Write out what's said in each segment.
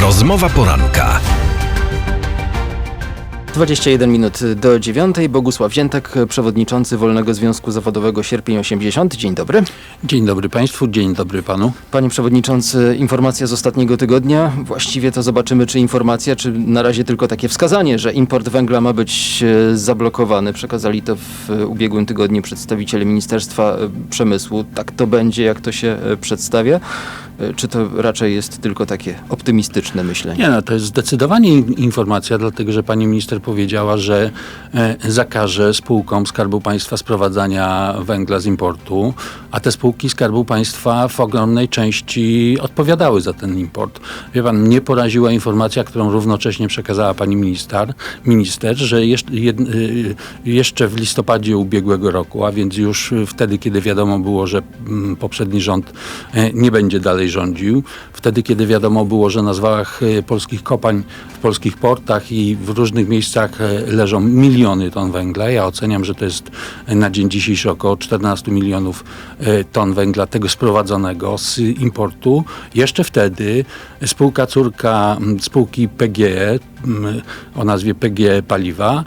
Rozmowa poranka. 21 minut do dziewiątej. Bogusław Ziętek, przewodniczący Wolnego Związku Zawodowego Sierpień 80. Dzień dobry. Dzień dobry Państwu, dzień dobry Panu. Panie przewodniczący, informacja z ostatniego tygodnia. Właściwie to zobaczymy, czy informacja, czy na razie tylko takie wskazanie, że import węgla ma być e, zablokowany. Przekazali to w e, ubiegłym tygodniu przedstawiciele Ministerstwa e, Przemysłu. Tak to będzie, jak to się przedstawia. E, Czy to raczej jest tylko takie optymistyczne myślenie? Nie no, to jest zdecydowanie in- informacja, dlatego że Pani Minister powiedziała, że e, zakaże spółkom Skarbu Państwa sprowadzania węgla z importu, a te spółki Skarbu Państwa w ogromnej części odpowiadały za ten import. Wie Pan, mnie poraziła informacja, którą równocześnie przekazała Pani Minister, minister że jeszcze, jeszcze w listopadzie ubiegłego roku, a więc już wtedy, kiedy wiadomo było, że mm, poprzedni rząd e, nie będzie dalej rządził, wtedy, kiedy wiadomo było, że na zwałach e, polskich kopań, w polskich portach i w różnych miejscach e, leżą miliony ton węgla. Ja oceniam, że to jest na dzień dzisiejszy około 14 milionów e, ton węgla tego sprowadzonego z importu. Jeszcze wtedy spółka córka spółki PGE o nazwie PGE Paliwa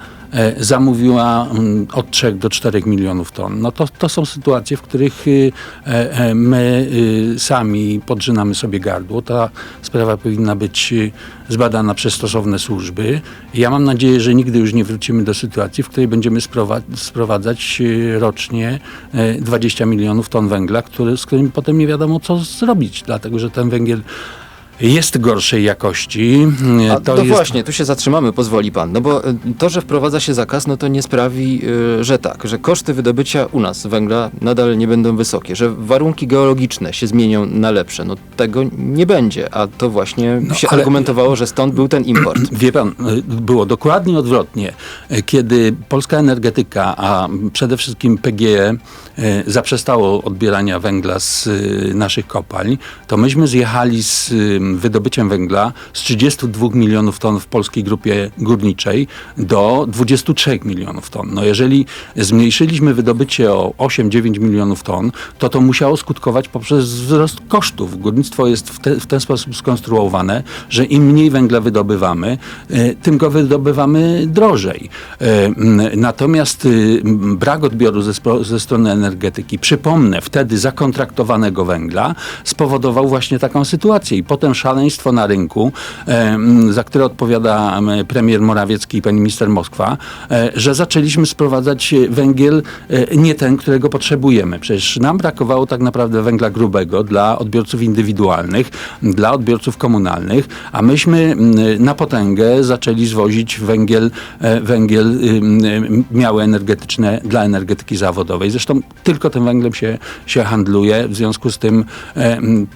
zamówiła mm, od 3 do 4 milionów ton. No to, to są sytuacje, w których y, e, e, my y, sami podrzynamy sobie gardło. Ta sprawa powinna być y, zbadana przez stosowne służby. Ja mam nadzieję, że nigdy już nie wrócimy do sytuacji, w której będziemy sprowa- sprowadzać rocznie e, 20 milionów ton węgla, który, z którym potem nie wiadomo co zrobić, dlatego że ten węgiel jest gorszej jakości. A to, jest właśnie, tu się zatrzymamy, pozwoli pan. No bo y, to, że wprowadza się zakaz, no to nie sprawi, y, że tak, że koszty wydobycia u nas węgla nadal nie będą wysokie, że warunki geologiczne się zmienią na lepsze. No tego nie będzie, a to właśnie No, się ale- argumentowało, że stąd był ten import. Wie pan, y, było dokładnie odwrotnie. Kiedy polska energetyka, a przede wszystkim PGE zaprzestało odbierania węgla z naszych kopalń, to myśmy zjechali z wydobyciem węgla z 32 milionów ton w polskiej grupie górniczej do 23 milionów ton. No jeżeli zmniejszyliśmy wydobycie o 8-9 milionów ton, to to musiało skutkować poprzez wzrost kosztów. Górnictwo jest w, te, w ten sposób skonstruowane, że im mniej węgla wydobywamy, e, tym go wydobywamy drożej. E, Natomiast y, brak odbioru ze, ze strony energetyki, przypomnę, wtedy zakontraktowanego węgla, spowodował właśnie taką sytuację. I potem szaleństwo na rynku, e, za które odpowiada premier Morawiecki i pani minister Moskwa, e, że zaczęliśmy sprowadzać węgiel e, nie ten, którego potrzebujemy. Przecież nam brakowało tak naprawdę węgla grubego dla odbiorców indywidualnych, dla odbiorców komunalnych, a myśmy na potęgę zaczęli zwozić węgiel, węgiel ym, miały energetyczne dla energetyki zawodowej. Zresztą tylko tym węglem się, się handluje, w związku z tym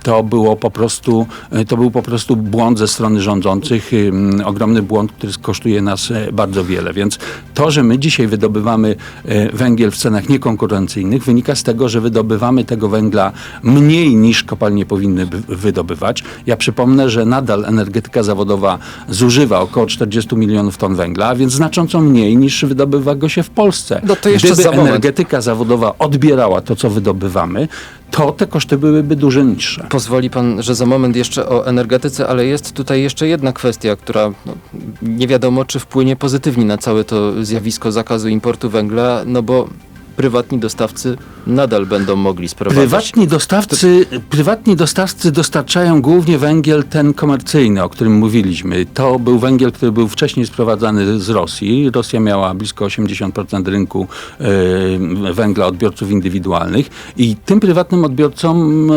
to było po prostu, to był po prostu błąd ze strony rządzących, ogromny błąd, który kosztuje nas e, bardzo wiele. Więc to, że my dzisiaj wydobywamy e, węgiel w cenach niekonkurencyjnych, wynika z tego, że wydobywamy tego węgla mniej niż kopalnie powinny by- wydobywać. Ja przypomnę, że nadal energetyka zawodowa zużywa około 40 milionów ton węgla, a więc znacząco mniej niż wydobywa go się w Polsce. No to jeszcze Gdyby za energetyka zawodowa odbierała to, co wydobywamy, to te koszty byłyby dużo niższe. Pozwoli pan, że za moment jeszcze o energetyce, ale jest tutaj jeszcze jedna kwestia, która no, nie wiadomo, czy wpłynie pozytywnie na całe to zjawisko zakazu importu węgla, no bo prywatni dostawcy nadal będą mogli sprowadzać. Prywatni dostawcy, prywatni dostawcy dostarczają głównie węgiel ten komercyjny, o którym mówiliśmy. To był węgiel, który był wcześniej sprowadzany z Rosji. Rosja miała blisko 80% rynku węgla odbiorców indywidualnych i tym prywatnym odbiorcom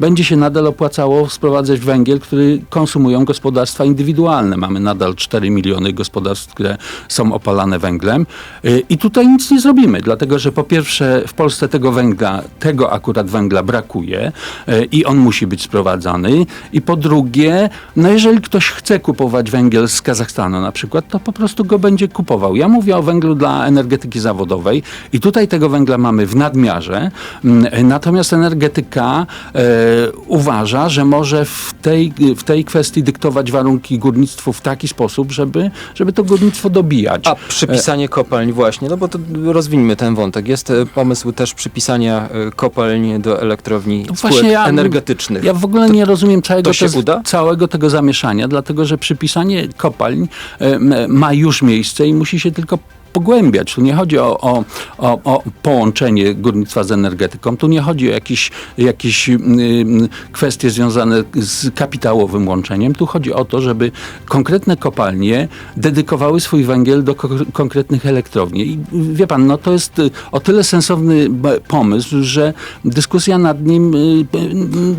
będzie się nadal opłacało sprowadzać węgiel, który konsumują gospodarstwa indywidualne. Mamy nadal 4 miliony gospodarstw, które są opalane węglem E, i tutaj nic nie zrobimy, dlatego że po pierwsze w Polsce tego węgla, tego akurat węgla brakuje e, i on musi być sprowadzany. I po drugie, no jeżeli ktoś chce kupować węgiel z Kazachstanu na przykład, to po prostu go będzie kupował. Ja mówię o węglu dla energetyki zawodowej i tutaj tego węgla mamy w nadmiarze. Mm, Natomiast energetyka e, uważa, że może w tej, w tej kwestii dyktować warunki górnictwu w taki sposób, żeby, żeby to górnictwo dobijać. A przypisanie kopalń właśnie, no bo to rozwińmy ten wątek. Jest e, pomysł też przypisania e, kopalń do elektrowni No właśnie ja- energetycznych. Ja w ogóle nie rozumiem całego, to te- całego tego zamieszania, dlatego że przypisanie kopalń em, ma już miejsce i musi się tylko pogłębiać. Tu nie chodzi o, o, o, o połączenie górnictwa z energetyką, tu nie chodzi o jakieś, jakieś ym, kwestie związane z kapitałowym łączeniem. Tu chodzi o to, żeby konkretne kopalnie dedykowały swój węgiel do ko- konkretnych elektrowni. I wie pan, no to jest y, o tyle sensowny pomysł, że dyskusja nad nim y,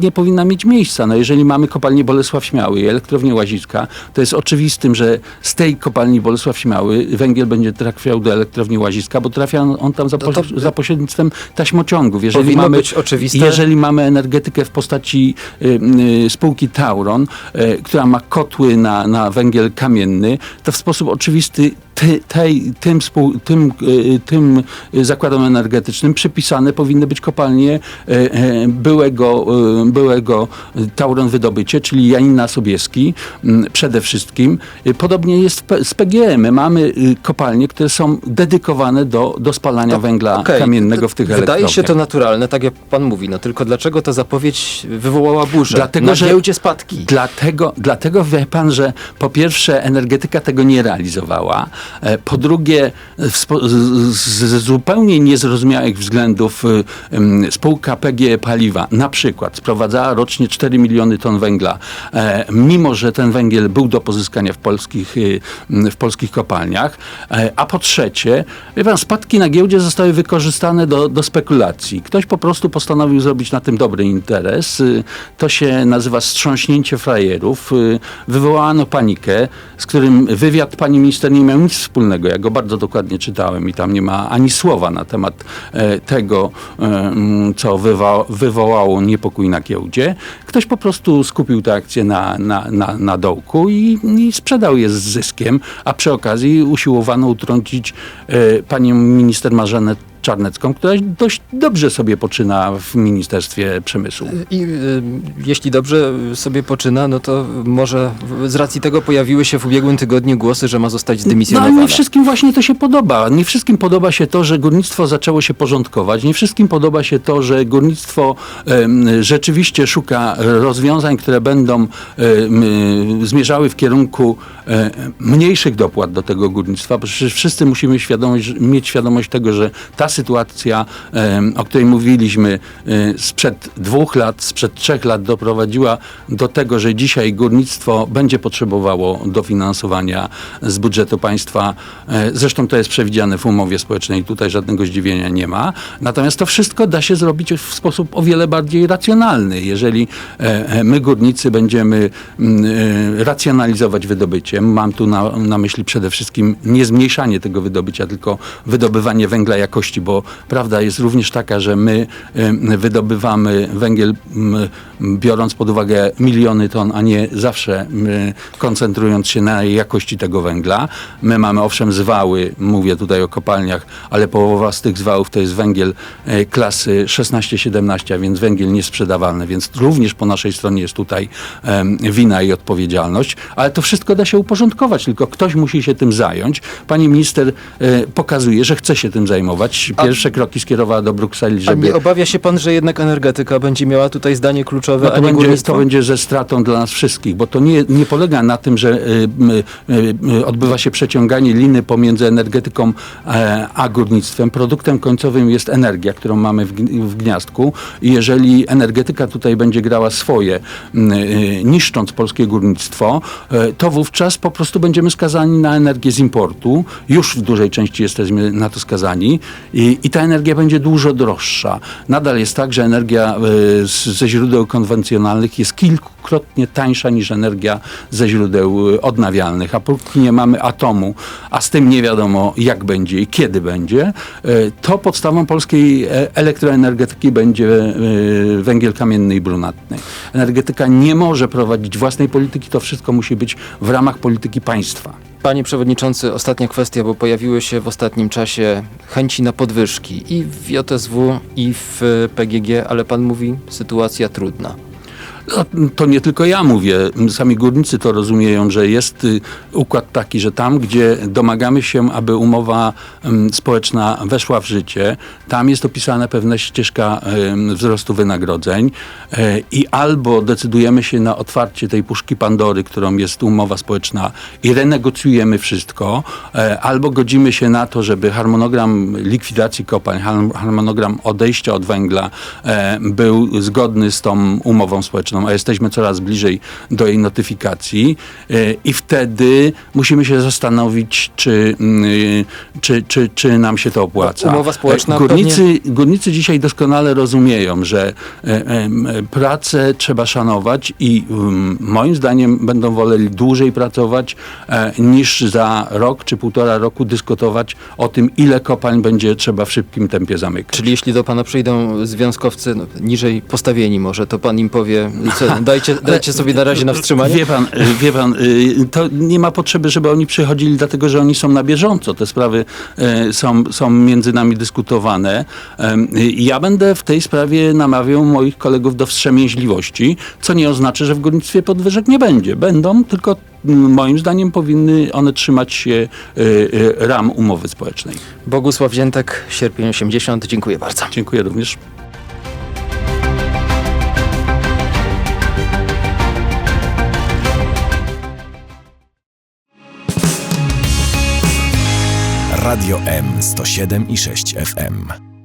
nie powinna mieć miejsca. No jeżeli mamy kopalnię Bolesław Śmiały i elektrownię Łazicka, to jest oczywistym, że z tej kopalni Bolesław Śmiały węgiel będzie trafiał do elektrowni Łaziska, bo trafia on, tam za, No to- poś- za pośrednictwem taśmociągów. Jeżeli mamy, być oczywiste. Jeżeli mamy energetykę w postaci y, y, spółki Tauron, y, która ma kotły na, na węgiel kamienny, to w sposób oczywisty ty, tej, tym, spół, tym, y, tym zakładom energetycznym przypisane powinny być kopalnie y, y, byłego, byłego Tauron Wydobycie, czyli Janina Sobieski przede wszystkim. Podobnie jest z PGE. My mamy kopalnie, które są dedykowane do, do spalania węgla Okej, kamiennego w tych Wydaje się elektrowniach. to naturalne, tak jak pan mówi, no tylko dlaczego ta zapowiedź wywołała burzę? Dlatego, Na że- giełdzie spadki. Dlatego, dlatego wie pan, że po pierwsze energetyka tego nie realizowała, e, po drugie spo, z, zupełnie niezrozumiałych względów ym, spółka PGE Paliwa na przykład sprowadzała rocznie 4 miliony ton węgla, e, mimo że ten węgiel był do pozyskania w polskich, w polskich kopalniach, e, a po trzecie, pan, spadki na giełdzie zostały wykorzystane do, do spekulacji. Ktoś po prostu postanowił zrobić na tym dobry interes. To się nazywa strząśnięcie frajerów. Wywołano panikę, z którym wywiad pani minister nie miał nic wspólnego. Ja go bardzo dokładnie czytałem i tam nie ma ani słowa na temat e, tego, e, mm, co wywa- wywołało niepokój na giełdzie. Ktoś po prostu skupił te akcje na, na, na, na dołku i, i sprzedał je z zyskiem, a przy okazji usiłowano utrącić e, panią minister Marzenę Czarnecką, która dość dobrze sobie poczyna w Ministerstwie Przemysłu. I y, jeśli dobrze sobie poczyna, no to może z racji tego pojawiły się w ubiegłym tygodniu głosy, że ma zostać No zdymisjonowana. ale nie wszystkim właśnie to się podoba. Nie wszystkim podoba się to, że górnictwo zaczęło się porządkować. Nie wszystkim podoba się to, że górnictwo rzeczywiście szuka rozwiązań, które będą y, zmierzały w kierunku e, mniejszych dopłat do tego górnictwa. Przecież wszyscy musimy świadomość, mieć świadomość tego, że ta sytuacja, o której mówiliśmy sprzed dwóch lat, sprzed trzech lat doprowadziła do tego, że dzisiaj górnictwo będzie potrzebowało dofinansowania z budżetu państwa. E, Zresztą to jest przewidziane w umowie społecznej, tutaj żadnego zdziwienia nie ma. Natomiast to wszystko da się zrobić w sposób o wiele bardziej racjonalny. Jeżeli e, e, my górnicy będziemy mm, racjonalizować wydobycie, mam tu na, na myśli przede wszystkim nie zmniejszanie tego wydobycia, tylko wydobywanie węgla jakości, bo prawda jest również taka, że my wydobywamy węgiel biorąc pod uwagę miliony ton, a nie zawsze koncentrując się na jakości tego węgla. My mamy owszem zwały, mówię tutaj o kopalniach, ale połowa z tych zwałów to jest węgiel e, klasy 16-17, a więc węgiel niesprzedawalny, więc również po naszej stronie jest tutaj wina i odpowiedzialność, ale to wszystko da się uporządkować, tylko ktoś musi się tym zająć. Pani minister e, pokazuje, że chce się tym zajmować. A- Pierwsze kroki skierowała do Brukseli, A żeby nie obawia się pan, że jednak energetyka będzie miała tutaj zdanie kluczowe, no a to, nie będzie, to będzie ze stratą dla nas wszystkich, bo to nie, nie polega na tym, że y, y, y, odbywa się przeciąganie liny pomiędzy energetyką e, a górnictwem. Produktem końcowym jest energia, którą mamy w, w gniazdku i jeżeli energetyka tutaj będzie grała swoje, y, niszcząc polskie górnictwo, e, to wówczas po prostu będziemy skazani na energię z importu. Już w dużej części jesteśmy na to skazani i, i ta energia będzie dużo droższa. Nadal jest tak, że energia e, ze źródeł konwencjonalnych jest kilkukrotnie tańsza niż energia ze źródeł e, odnawialnych, a póki nie mamy atomu, a z tym nie wiadomo jak będzie i kiedy będzie, e, to podstawą polskiej elektroenergetyki będzie węgiel kamienny i brunatny. Energetyka nie może prowadzić własnej polityki, to wszystko musi być w ramach polityki państwa. Panie Przewodniczący, ostatnia kwestia, bo pojawiły się w ostatnim czasie chęci na podwyżki i w JSW, i w PGG, ale Pan mówi sytuacja trudna. To nie tylko ja mówię, sami górnicy to rozumieją, że jest y, układ taki, że tam, gdzie domagamy się, aby umowa ym, społeczna weszła w życie, tam jest opisana pewna ścieżka wzrostu wynagrodzeń e, i albo decydujemy się na otwarcie tej puszki Pandory, którą jest umowa społeczna i renegocjujemy wszystko, e, albo godzimy się na to, żeby harmonogram likwidacji kopalń, har- harmonogram odejścia od węgla e, był zgodny z tą umową społeczną, a jesteśmy coraz bliżej do jej notyfikacji e, i wtedy musimy się zastanowić, czy, mm, czy, czy, czy nam się to opłaca. Umowa społeczna E, Górnicy, górnicy dzisiaj doskonale rozumieją, że e, e, pracę trzeba szanować i mm, moim zdaniem będą woleli dłużej pracować e, niż za rok czy półtora roku dyskutować o tym, ile kopalń będzie trzeba w szybkim tempie zamykać. Czyli jeśli do pana przyjdą związkowcy no, niżej postawieni może, to pan im powie, dajcie, dajcie sobie na razie na wstrzymanie? Wie pan, y, wie pan, y, to nie ma potrzeby, żeby oni przychodzili, dlatego że oni są na bieżąco. Te sprawy y, są, są między nami dyskutowane. Ja będę w tej sprawie namawiał moich kolegów do wstrzemięźliwości, co nie oznacza, że w górnictwie podwyżek nie będzie. Będą, tylko mm, moim zdaniem powinny one trzymać się ram umowy społecznej. Bogusław Ziętek, sierpień 80, dziękuję bardzo. Dziękuję również. Radio M 107 i 6 FM.